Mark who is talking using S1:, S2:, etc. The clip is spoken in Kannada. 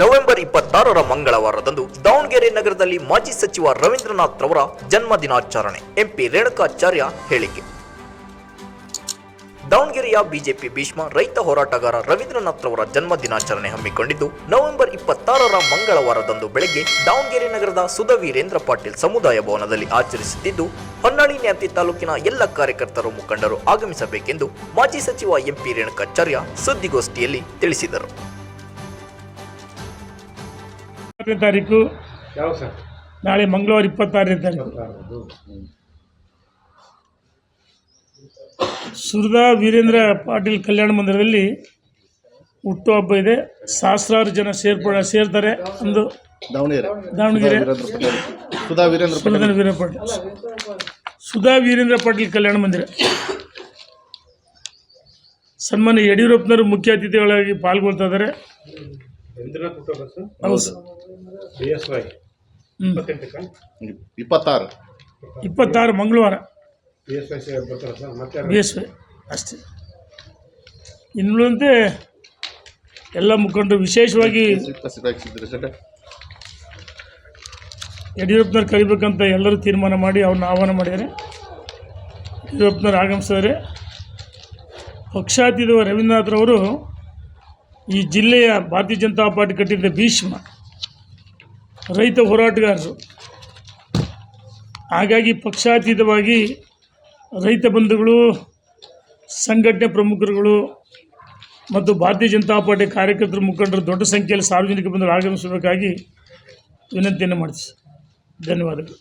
S1: ನವೆಂಬರ್ ಇಪ್ಪತ್ತಾರರ ಮಂಗಳವಾರದಂದು ದಾವಣಗೆರೆ ನಗರದಲ್ಲಿ ಮಾಜಿ ಸಚಿವ ರವೀಂದ್ರನಾಥ್ ರವರ ಜನ್ಮ ದಿನಾಚರಣೆ ಎಂಪಿ ರೇಣುಕಾಚಾರ್ಯ ಹೇಳಿಕೆ. ದಾವಣಗೆರೆಯ ಬಿಜೆಪಿ ಭೀಷ್ಮ ರೈತ ಹೋರಾಟಗಾರ ರವೀಂದ್ರನಾಥ್ ರವರ ಜನ್ಮ ದಿನಾಚರಣೆ ಹಮ್ಮಿಕೊಂಡಿದ್ದು, ನವೆಂಬರ್ ಇಪ್ಪತ್ತಾರರ ಮಂಗಳವಾರದಂದು ಬೆಳಗ್ಗೆ ದಾವಣಗೆರೆ ನಗರದ ಸುಧವೀರೇಂದ್ರ ಪಾಟೀಲ್ ಸಮುದಾಯ ಭವನದಲ್ಲಿ ಆಚರಿಸುತ್ತಿದ್ದು, ಹೊನ್ನಾಳಿ ನ್ಯಾತಿ ತಾಲೂಕಿನ ಎಲ್ಲ ಕಾರ್ಯಕರ್ತರು ಮುಖಂಡರು ಆಗಮಿಸಬೇಕೆಂದು ಮಾಜಿ ಸಚಿವ ಎಂಪಿ ರೇಣುಕಾಚಾರ್ಯ ಸುದ್ದಿಗೋಷ್ಠಿಯಲ್ಲಿ ತಿಳಿಸಿದರು.
S2: ಇಪ್ಪತ್ತನೇ ತಾರೀಕು.
S3: ಯಾವ ಸರ್?
S2: ನಾಳೆ ಮಂಗಳವಾರ ಇಪ್ಪತ್ತಾರನೇ ತಾರೀಕು. ಸುರದಾ ವೀರೇಂದ್ರ ಪಾಟೀಲ್ ಕಲ್ಯಾಣ ಮಂದಿರದಲ್ಲಿ ಹುಟ್ಟುಹಬ್ಬ ಇದೆ. ಸಹಸ್ರಾರು ಜನ ಸೇರ್ಪಡ ಸೇರ್ತಾರೆ ಅಂದು
S4: ದಾವಣಗೆರೆ.
S2: ದಾವಣಗೆರೆ.
S4: ಸುಧಾ ವೀರೇಂದ್ರ
S2: ಸುಧಾ ವೀರೇಂದ್ರ ಪಾಟೀಲ್. ಸುಧಾ ವೀರೇಂದ್ರ ಪಾಟೀಲ್ ಕಲ್ಯಾಣ ಮಂದಿರ. ಸನ್ಮಾನ್ಯ ಯಡಿಯೂರಪ್ಪನವರು ಮುಖ್ಯ ಅತಿಥಿಗಳಾಗಿ ಪಾಲ್ಗೊಳ್ತಾ ಇದ್ದಾರೆ. ಹೌದು.
S3: B S Y. ಇಪ್ಪತ್ತೆಂಟಕ್ಕೆ?
S4: ಇಪ್ಪತ್ತಾರು.
S2: ಇಪ್ಪತ್ತಾರು ಮಂಗಳವಾರ.
S3: ಬಿ ಎಸ್ ವೈ ಬರ್ತಾರೆ ಸರ್? ಮತ್ತೆ ಯಾರು?
S2: ಬಿ ಎಸ್ ವೈ ಅಷ್ಟೇ. ಇನ್ನುಳಿದಂತೆ ಎಲ್ಲ ಮುಖಂಡರು ವಿಶೇಷವಾಗಿ ಯಡಿಯೂರಪ್ಪನವ್ರು ಕರಿಬೇಕಂತ ಎಲ್ಲರೂ ತೀರ್ಮಾನ ಮಾಡಿ ಅವ್ರನ್ನ ಆಹ್ವಾನ ಮಾಡಿದ್ದಾರೆ ಯಡಿಯೂರಪ್ಪನವ್ರು ಆಗಮಿಸಿದರೆ. ಪಕ್ಷಾತೀತ ರವೀಂದ್ರನಾಥ್ರವರು ಈ ಜಿಲ್ಲೆಯ ಭಾರತೀಯ ಜನತಾ ಪಾರ್ಟಿ ಕಟ್ಟಿದ್ದ ಭೀಷ್ಮ, ರೈತ ಹೋರಾಟಗಾರರು. ಹಾಗಾಗಿ ಪಕ್ಷಾತೀತವಾಗಿ ರೈತ ಬಂಧುಗಳು, ಸಂಘಟನೆ ಪ್ರಮುಖರುಗಳು ಮತ್ತು ಭಾರತೀಯ ಜನತಾ ಪಾರ್ಟಿ ಕಾರ್ಯಕರ್ತರು ಮುಖಂಡರು ದೊಡ್ಡ ಸಂಖ್ಯೆಯಲ್ಲಿ ಸಾರ್ವಜನಿಕ ಬಂಧುಗಳು ಆಗಮಿಸಬೇಕಾಗಿ ವಿನಂತಿಯನ್ನು ಮಾಡ್ತೀವಿ ಧನ್ಯವಾದಗಳು.